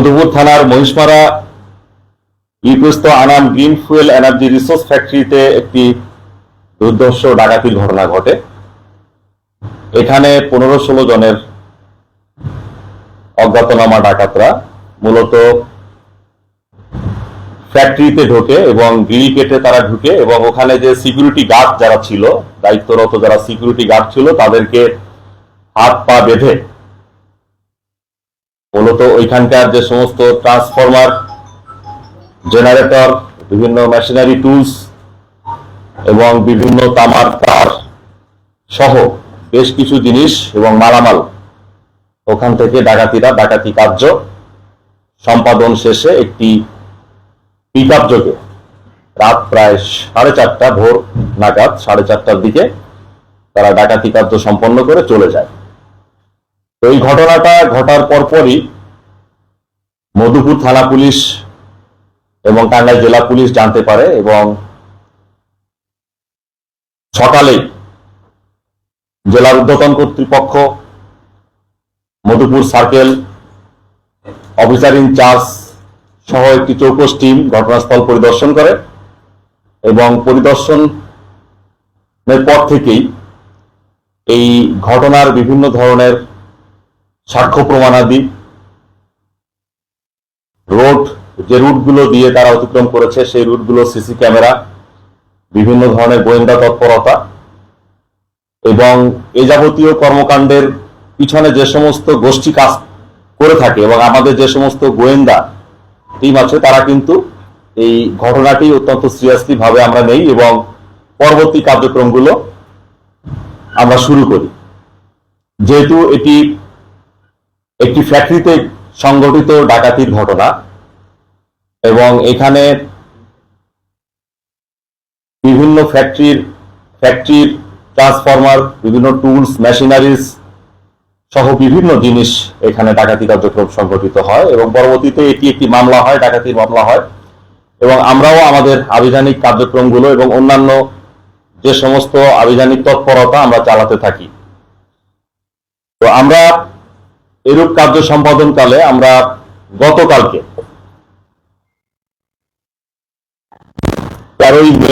মধুপুর থানার Mohishmara ইউপিস্ত Anam green fuel energy resource ফ্যাক্টরিতে একটি দুর্ধর্ষ ডাকাতির ঘটনা ঘটে। এখানে পনেরো ষোলো জনের অজ্ঞাতনামা ডাকাতরা মূলত ফ্যাক্টরিতে ঢোকে এবং গ্রিল কেটে তারা ঢুকে এবং ওখানে যে সিকিউরিটি গার্ড যারা ছিল, দায়িত্বরত যারা সিকিউরিটি গার্ড ছিল, তাদেরকে হাত পা বেঁধে মূলত ওইখানকার যে সমস্ত ট্রান্সফরমার জেনারেটর বিভিন্ন মেশিনারি টুলস এবং বিভিন্ন তামার তার সহ বেশ কিছু জিনিস এবং মালামাল ওখান থেকে ডাকাতিরা ডাকাতি কার্য সম্পাদন শেষে একটি পিকআপ যোগে রাত প্রায় সাড়ে চারটা ভোর নাগাদ সাড়ে চারটার দিকে তারা ডাকাতি কার্য সম্পন্ন করে চলে যায়। তো এই ঘটনাটা ঘটার পরপরই মধুপুর থানা পুলিশ এবং টাঙ্গাইল জেলা পুলিশ জানতে পারে এবং সকালে জেলার উদ্যতন কর্তৃপক্ষ মধুপুর সার্কেল অফিসার ইনচার্জ সহ একটি চৌকস টিম ঘটনাস্থল পরিদর্শন করে এবং পরিদর্শনের পর থেকেই এই ঘটনার বিভিন্ন ধরনের সাক্ষ্য প্রমাণাদি রোড, যে রুটগুলো দিয়ে তারা অতিক্রম করেছে, সেই রুটগুলো সিসি ক্যামেরা, বিভিন্ন ধরনের গোয়েন্দা তৎপরতা এবং এ যাবতীয় কর্মকাণ্ডের পিছনে যে সমস্ত গোষ্ঠী কাজ করে থাকে এবং আমাদের যে সমস্ত গোয়েন্দা টিম আছে, তারা কিন্তু এই ঘটনাটি অত্যন্ত সিরিয়াসলি ভাবে আমরা নেই এবং পরবর্তী কার্যক্রমগুলো আমরা শুরু করি। যেহেতু এটি একটি ফ্যাক্টরিতে সংগঠিত ডাকাতির ঘটনা এবং এখানে বিভিন্ন ফ্যাক্টরির ফ্যাক্টরির ট্রান্সফরমার বিভিন্ন টুলস মেশিনারিজ সহ বিভিন্ন জিনিস এখানে ডাকাতি কার্যক্রম সংগঠিত হয় এবং পরবর্তীতে এটি একটি মামলা হয়, ডাকাতির মামলা হয়। এবং আমরাও আমাদের আবিধানিক কার্যক্রমগুলো এবং অন্যান্য যে সমস্ত আবিধানিক তৎপরতা আমরা চালাতে থাকি। তো আমরা এরূপ কার্য সম্পাদনকালে আমরা গতকালকে তেরোই মে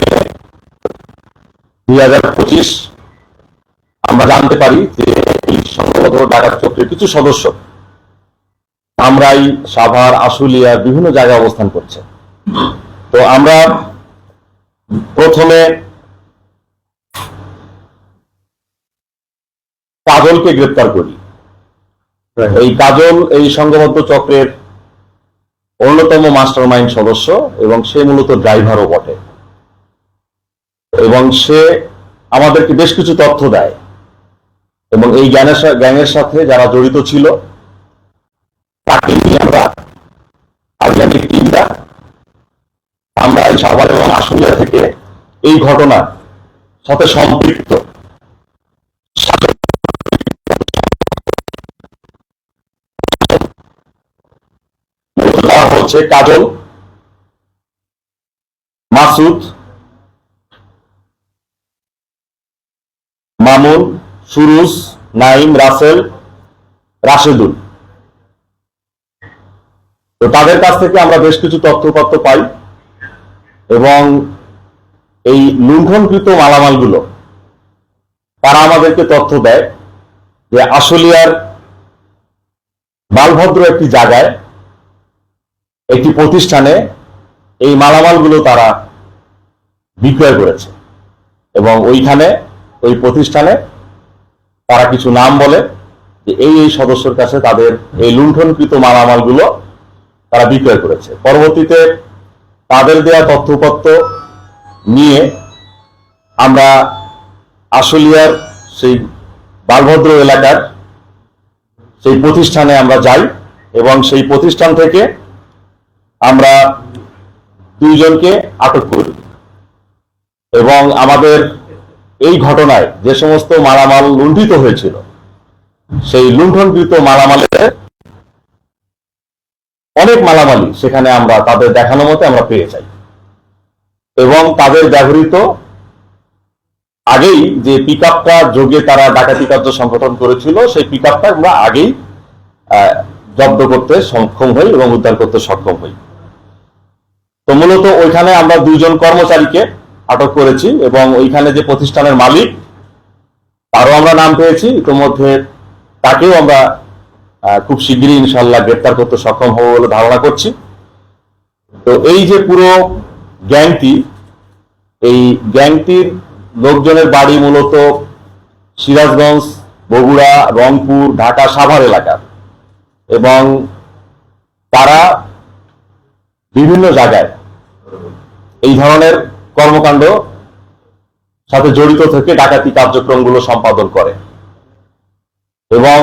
দুই হাজার পঁচিশ আমরা জানতে পারি যে এই সংঘবদ্ধ ডাকাত চক্রের কিছু সদস্য আমরাই সাভার, আশুলিয়া, বিভিন্ন জায়গায় অবস্থান করছে। তো আমরা প্রথমে কাজলকে গ্রেপ্তার করি। এই কাজল, এই সংঘবদ্ধ চক্রের অন্যতম মাস্টার মাইন্ড সদস্য এবং সে মূলত ড্রাইভারও বটে। এবং সে আমাদেরকে বেশ কিছু তথ্য দেয়। এবং এই জ্ঞানের গ্যাংয়ের সাথে যারা জড়িত ছিল, তাকে নিয়ে আমরা আফগানিক টিমটা আমরা এই সাভার এবং আশুলিয়া থেকে এই ঘটনার সাথে সম্পৃক্ত হচ্ছে কাজল, মাসুদ, মামুন, সুরুজ, নাইম, রাসেল, রাশেদুল। তো তাদের কাছ থেকে আমরা বেশ কিছু তথ্যপত্র পাই এবং এই লুণ্ঠনকৃত মালামালগুলো, তারা আমাদেরকে তথ্য দেয় যে আশুলিয়ার বালভদ্র একটি জায়গায় একটি প্রতিষ্ঠানে এই মালামালগুলো তারা বিক্রয় করেছে। এবং ওইখানে, ওই প্রতিষ্ঠানে তারা কিছু নাম বলে যে এই এই সদস্যের কাছে তাদের এই লুণ্ঠনকৃত মালামালগুলো তারা বিক্রয় করেছে। পরবর্তীতে তাদের দেয়া তথ্যপত্র নিয়ে আমরা আশুলিয়ার সেই বালভদ্র এলাকার সেই প্রতিষ্ঠানে আমরা যাই এবং সেই প্রতিষ্ঠান থেকে আমরা দুইজনকে আটক করি এবং আমাদের এই ঘটনায় যে সমস্ত মালামাল লুণ্ঠিত হয়েছিল, সেই লুণ্ঠনকৃত মালামালের অনেক মালামালি সেখানে আমরা তাদের দেখানো মতে আমরা পেয়ে যাই। এবং তাদের ব্যবহৃত আগেই যে পিক আপটা যোগে তারা ডাকাতি কার্য সংগঠন করেছিল, সেই পিক আপটা আমরা আগেই জব্দ করতে সক্ষম হই এবং উদ্ধার করতে সক্ষম হই। তো মূলত ওইখানে আমরা দুইজন কর্মচারীকে আটক করেছি এবং ওইখানে যে প্রতিষ্ঠানের মালিক, তারও আমরা নাম পেয়েছি। ইতিমধ্যে তাকেও আমরা খুব শিগগিরই ইনশাল্লাহ গ্রেপ্তার করতে সক্ষম হব বলে ধারণা করছি। তো এই যে পুরো গ্যাংটি, এই গ্যাংটির লোকজনের বাড়ি মূলত সিরাজগঞ্জ, বগুড়া, রংপুর, ঢাকা, সাভার এলাকার এবং তারা বিভিন্ন জায়গায় এই ধরনের কর্মকাণ্ড সাথে জড়িত থেকে ডাকাতি কার্যক্রমগুলো সম্পাদন করে। এবং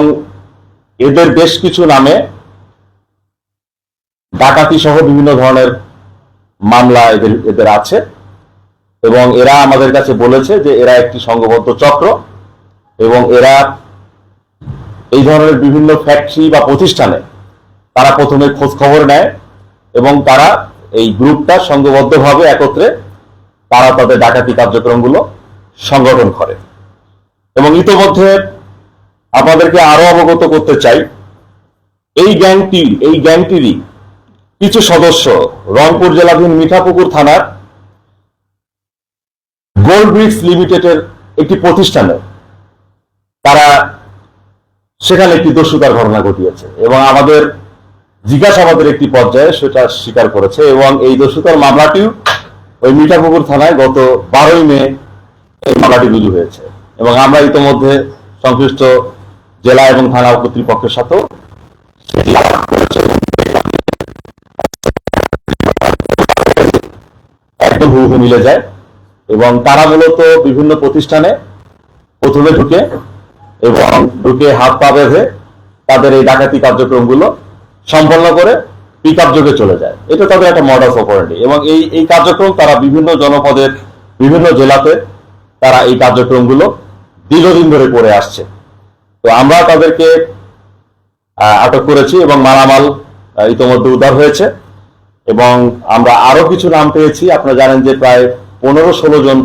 এদের বেশ কিছু নামে ডাকাতি সহ বিভিন্ন ধরনের মামলা এদের এদের আছে। এবং এরা আমাদের কাছে বলেছে যে এরা একটি সংঘবদ্ধ চক্র এবং এরা এই ধরনের বিভিন্ন ফ্যাক্টরি বা প্রতিষ্ঠানে তারা প্রথমে খোঁজ খবর নেয় এবং তারা এই গ্রুপটা সংঘবদ্ধভাবে একত্রে তারা তাদের ডাকাতি কার্যক্রমগুলো সংগঠন করে। এবং ইতোমধ্যে আপনাদেরকে আরও অবগত করতে চাই, এই গ্যাংটি, এই গ্যাংটিরই কিছু সদস্য রংপুর জেলাধীন মিঠাপুকুর থানার গোল্ড ব্রিক্স লিমিটেডের একটি প্রতিষ্ঠানে তারা সেখানে একটি দস্যুতার ঘটনা ঘটিয়েছে। এবং আমাদের জিজ্ঞাসাবাদের একটি পর্যায়ে সেটা স্বীকার করেছে এবং এই দস্যুতার মামলাটিও ওই মিঠাপুকুর থানায় গত বারোই মে এই মামলাটি রুজু হয়েছে। এবং আমরা ইতোমধ্যে সংশ্লিষ্ট জেলা এবং থানা কর্তৃপক্ষের সাথেও একদম হুবহু মিলে যায় এবং তারা মূলত বিভিন্ন প্রতিষ্ঠানে প্রথমে ঢুকে এবং ঢুকে হাত পা বেঁধে তাদের এই ডাকাতি কার্যক্রমগুলো সম্পন্ন করে পিক আপ যোগে চলে যায়। এটা তাদের একটা মডাস অপারেন্টি এবং এই এই কার্যক্রম তারা বিভিন্ন জনপদের বিভিন্ন জেলাতে তারা এই কার্যক্রমগুলো দীর্ঘদিন ধরে করে আসছে। তো আমরা তাদেরকে আটক করেছি এবং মালামাল আহ, ইতোমধ্যে উদ্ধার হয়েছে এবং আমরা আরও কিছু নাম পেয়েছি। আপনারা জানেন যে প্রায় পনেরো ষোলো জন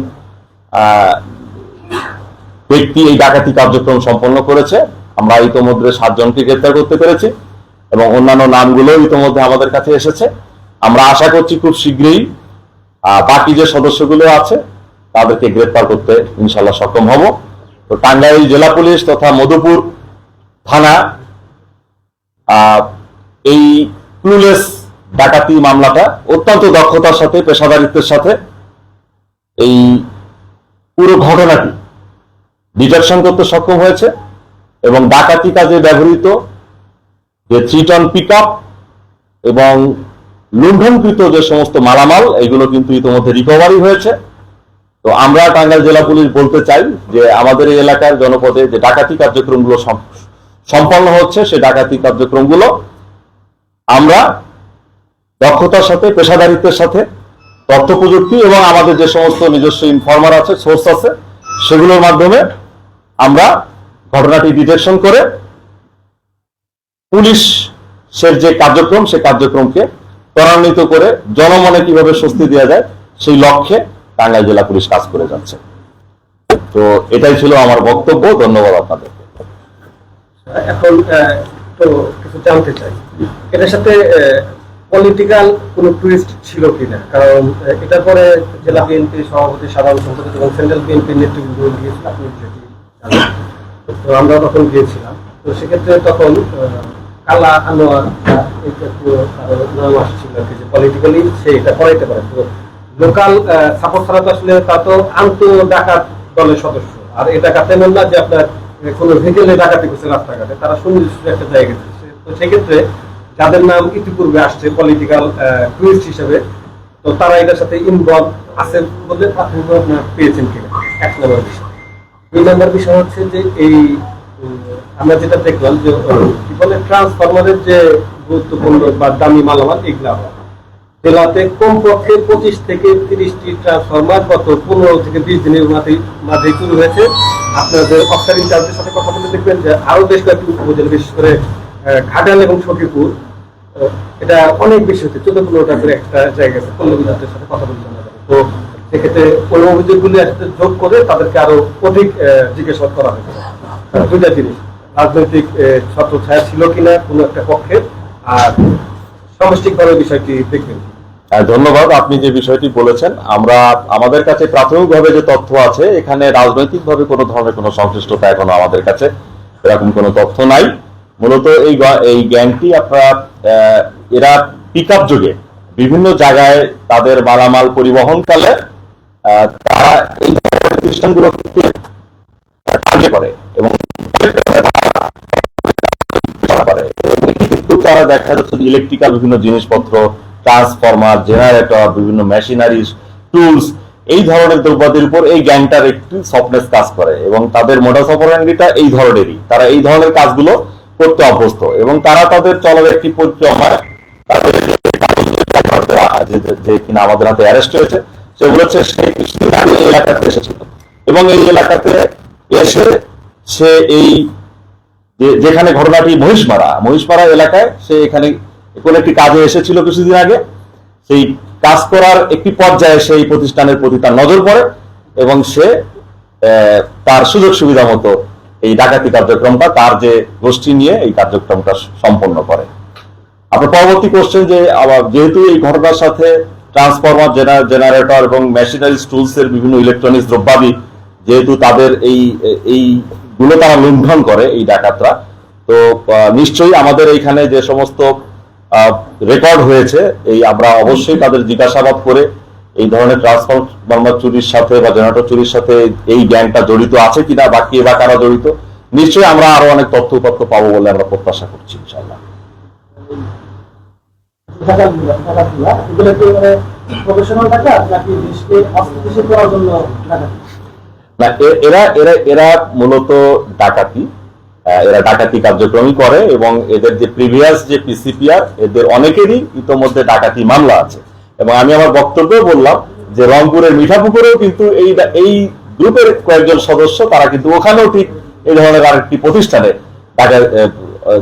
ব্যক্তি এই ডাকাতি কার্যক্রম সম্পন্ন করেছে। আমরা ইতোমধ্যে সাতজনকে গ্রেপ্তার করতে পেরেছি। এবং অন্যান্য নামগুলো ইতোমধ্যে আমাদের কাছে এসেছে। আমরা আশা করছি খুব শীঘ্রই বাকি যে সদস্যগুলো আছে, তাদেরকে গ্রেপ্তার করতে ইনশাল্লাহ সক্ষম হব। তো টাঙ্গাইল জেলা পুলিশ তথা মধুপুর থানা এই ক্লুলেস ডাকাতি মামলাটা অত্যন্ত দক্ষতার সাথে, পেশাদারিত্বের সাথে এই পুরো ঘটনাটি ডিটেকশন করতে সক্ষম হয়েছে এবং ডাকাতি কাজে ব্যবহৃত যে থ্রি টন পিক এবং লুণ্ঠনকৃত যে সমস্ত মালামাল, এগুলো কিন্তু ইতিমধ্যে রিকভারি হয়েছে। তো আমরা টাঙ্গাইল জেলা পুলিশ বলতে চাই যে আমাদের এই এলাকার জনপদে যে ডাকাতি কার্যক্রমগুলো সম- সম্পন্ন হচ্ছে সেই ডাকাতি কার্যক্রমগুলো আমরা দক্ষতার সাথে, পেশাদারিত্বের সাথে, তথ্য প্রযুক্তি এবং আমাদের যে সমস্ত নিজস্ব ইনফরমার আছে সোর্স আছে, সেগুলোর মাধ্যমে আমরা ঘটনাটি ডিটেকশন করে পুলিশের যে কার্যক্রম সেই কার্যক্রমকে ত্বরান্বিত করে জনমনে কীভাবে স্বস্তি দেওয়া যায়, সেই লক্ষ্যে টাঙ্গাইল জেলা পুলিশ কাজ করে যাচ্ছে। তো এটাই ছিল আমার বক্তব্য, ধন্যবাদ আপনাদেরকে এখন জানতে চাই। এটার সাথে পলিটিক্যাল কোন টুইস্ট ছিল কিনা? কারণ এটার পরে জেলা বিএনপি সভাপতি সাধারণ সম্পাদক এবং সেন্ট্রাল বিএনপির নেতৃবৃন্দ গিয়েছিল, আপনি যেটি তো আমরা তখন গিয়েছিলাম। তো সেক্ষেত্রে তখন কালা আনোয়ার এটা নাম আসছিল যে পলিটিক্যালি সে এটা করাইতে পারে। তো লোকাল সাপোর্ট ছাড়া তো আসলে তা তো আন্ত ডাকাত দলের সদস্য। আর ডাকাত তেমন না যে আপনার কোনো ভেহিকেলে ডাকাতি করছে রাস্তাঘাটে, তারা সুনির্দিষ্ট একটা জায়গায় গেছে। তো সেক্ষেত্রে যাদের নাম ইতিপূর্বে আসছে পলিটিক্যাল টুরিস্ট হিসেবে, তো তারা এটার সাথে ইনভলভ আছে বলে আপনারা পেয়েছেন কিনা? এক নম্বর বিষয়। দুই নম্বর বিষয় হচ্ছে যে এই আমরা যেটা দেখলাম যে কি বলে ট্রান্সফরমারের যে গুরুত্বপূর্ণ বা দামি মালামাল, এগুলা জেলাতে কমপক্ষে পঁচিশ থেকে তিরিশটি ট্রান্সফরমার গত পনেরো থেকে বিশ দিনের মাঝে মাঝে শুরু হয়েছে। আপনাদের অফিসার ইনচার্জের সাথে কথা বলে দেখবেন যে আরও বেশ কয়েকটি উপজেলা, বিশেষ করে ঘাটাল এবং সখীপুর এটা অনেক বেশি হচ্ছে। চোদ্দ পনেরোটা করে একটা জায়গা আছে পল্লবীদের সাথে কথা বলে জানা যাবে। তো সেক্ষেত্রে ওই অভিযোগগুলি একসাথে যোগ করে তাদেরকে আরও অধিক জিজ্ঞাসাবাদ করা হয়েছে। দুইটা জিনিস। রাজনৈতিক ছত্র ছায়া ছিল কিনা কোনো একটা পক্ষের আর সামষ্টিকভাবে বিষয়টি দেখবেন। হ্যাঁ, ধন্যবাদ আপনি যে বিষয়টি বলেছেন। আমরা আমাদের কাছে প্রাথমিকভাবে যে তথ্য আছে এখানে রাজনৈতিকভাবে কোনো ধরনের কোনো সংশ্লিষ্টতা এখনও আমাদের কাছে এরকম কোনো তথ্য নাই। মূলত এই এই গ্যাংটি আপনারা এরা পিক আপ যুগে বিভিন্ন জায়গায় তাদের মালামাল পরিবহনকালে তারা এই প্রতিষ্ঠানগুলোকে করে এবং দেখা যাচ্ছে ইলেকট্রিক্যাল বিভিন্ন জিনিসপত্র ট্রান্সফরমার জেনারেটর বিভিন্ন মেশিনারিজ টুলস এই ধরনের দ্রব্যাদির উপর এই গ্যাংটার একটু সফটনেস কাজ করে এবং তাদের মোডাস অপারেন্ডিটা এই ধরনেরই। তারা এই ধরনের কাজগুলো করতে অভ্যস্ত এবং তারা তাদের চলার একটি পরিক্রমায় যে কিনা আমাদের হাতে অ্যারেস্ট হয়েছে, সেগুলো হচ্ছে আগে এলাকাতে এসেছিল। এবং এই এলাকাতে এসে সে এই যেখানে ঘটনাটি মহিষমারা মহিষমারা এলাকায় সে এখানে কোন একটি কাজে এসেছিল কিছুদিন আগে। সেই কাজ করার একটি পর্যায়ে সেই প্রতিষ্ঠানের প্রতি তার নজর পড়ে এবং সে তার সুযোগ সুবিধা মতো এই ডাকাতি কার্যক্রমটা, তার যে গোষ্ঠী নিয়ে এই কার্যক্রমটা সম্পন্ন করে। আপনার পরবর্তী কোশ্চেন যে, আবার যেহেতু এই ঘটনার সাথে ট্রান্সফরমার জেনারেটর এবং মেশিনারি টুলস এর বিভিন্ন ইলেকট্রনিক্স দ্রব্যাদি, যেহেতু তাদের এই এই গুলো তারা লুণ্ঠন করে এই ডাকাতরা। তো নিশ্চয়ই আমাদের এইখানে যে সমস্ত রেকর্ড হয়েছে, এই আমরা অবশ্যই তাদের জিজ্ঞাসাবাদ করে এই ধরনের ট্রান্সফরমার চুরির সাথে বা জেনারেটর চুরির সাথে এই গ্যাংটা জড়িত আছে কিনা বা কে বা কারা জড়িত, নিশ্চয়ই আমরা আরও অনেক তথ্য উপাত্ত পাবো বলে আমরা প্রত্যাশা করছি টাকা নাকি দেশকে করার জন্য না এরা এরা এরা মূলত ডাকাতি। এরা ডাকাতি কার্যক্রমই করে এবং এদের যে প্রিভিয়াস যে পিসিপিআর এদের অনেকেরই ইতোমধ্যে ডাকাতি মামলা আছে। এবং আমি আমার বক্তব্য বললাম যে রংপুরের মিঠাপুকুরেও কিন্তু এই এই গ্রুপের কয়েকজন সদস্য, তারা কিন্তু ওখানেও ঠিক এই ধরনের আরেকটি প্রতিষ্ঠানে ডাকা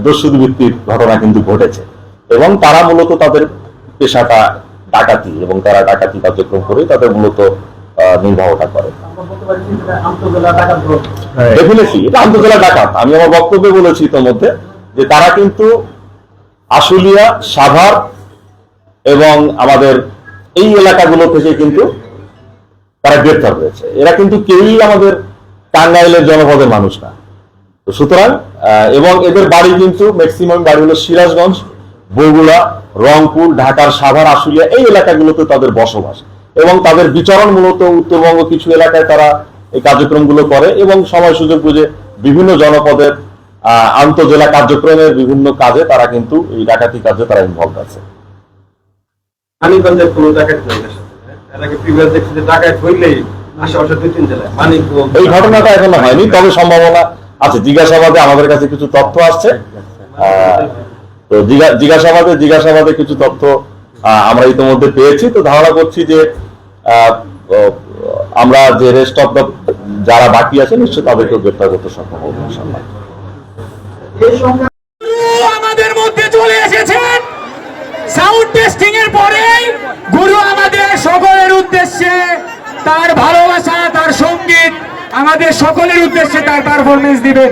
দস্যুদ ভিত্তির ঘটনা কিন্তু ঘটেছে। এবং তারা মূলত তাদের পেশাটা ডাকাতি এবং তারা ডাকাতি কার্যক্রম করে তাদের মূলত নির্বাহটা করে। আমরা বলতে পারি যে এটা ডেফিনেটলি আন্তর্জেলা ডাকাত। আমি আমার বক্তব্যে বলেছি ইতোমধ্যে যে তারা কিন্তু আশুলিয়া সাভার এবং আমাদের এই এলাকাগুলো থেকে কিন্তু তারা গ্রেপ্তার হয়েছে। এরা কিন্তু কেউই আমাদের টাঙ্গাইলের জনপদের মানুষ না। তো সুতরাং এবং এদের বাড়ি কিন্তু ম্যাক্সিমাম বাড়ি হলো সিরাজগঞ্জ বগুড়া রংপুর ঢাকার সাভার আশুলিয়া এই এলাকাগুলোতে তাদের বসবাস। এবং তাদের বিচরণ মূলত উত্তরবঙ্গ কিছু এলাকায় তারা এই কার্যক্রমগুলো করে এবং সময় সুযোগ বুঝে বিভিন্ন জনপদের আন্তজেলা কার্যক্রমের বিভিন্ন কাজে তারা কিন্তু এই ডাকাতি কাজে তারা ইনভলভ আছে। হ্যাঁ? এই ঘটনাটা এখনও হয়নি তবে সম্ভাবনা আছে। জিজ্ঞাসাবাদে আমাদের কাছে কিছু তথ্য আসছে। তো জিজ্ঞা- জিজ্ঞাসাবাদে জিজ্ঞাসাবাদে কিছু তথ্য আমরা ইতিমধ্যে পেয়েছি। তো ধারণা করছি যে আমরা যে রেস্ট অফ দ্য যারা বাকি আছে নিশ্চয়ই তাদেরকেও গ্রেপ্তার করতে সক্ষম হব ইনশাল্লাহ গুরু আমাদের মধ্যে চলে এসেছেন সাউন্ড টেস্টিং এর পরে গুরু আমাদের সকলের উদ্দেশ্যে তার ভালোবাসা তার সংগীত আমাদের সকলের উদ্দেশ্যে তার পারফরমেন্স দিবেন।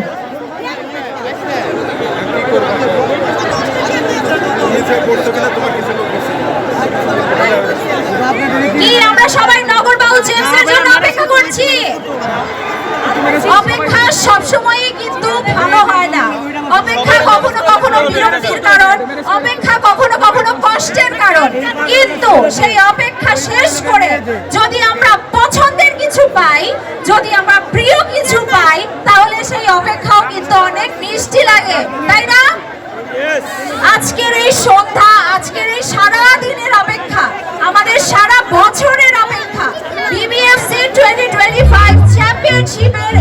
কি আমরা সবাই নগর বাউল জেমসের জন্য অপেক্ষা করছি। অপেক্ষা সবসময়ই কিন্তু ভালো হয় না। অপেক্ষা কখনো কখনো বিরক্তির কারণ অপেক্ষা কখনো কখনো কষ্টের কারণ। কিন্তু সেই অপেক্ষা শেষ করে যদি আমরা পছন্দের কিছু পাই যদি আমরা প্রিয় কিছু পাই তাহলে সেই অপেক্ষাও কিন্তু অনেক মিষ্টি লাগে। তাই না? আজকের এই সন্ধ্যা, আজকের এই সারা দিনের অপেক্ষা, আমাদের সারা বছরের অপেক্ষা বিবিএফসি টোয়েন্টি টোয়েন্টি ফাইভ চ্যাম্পিয়নশিপের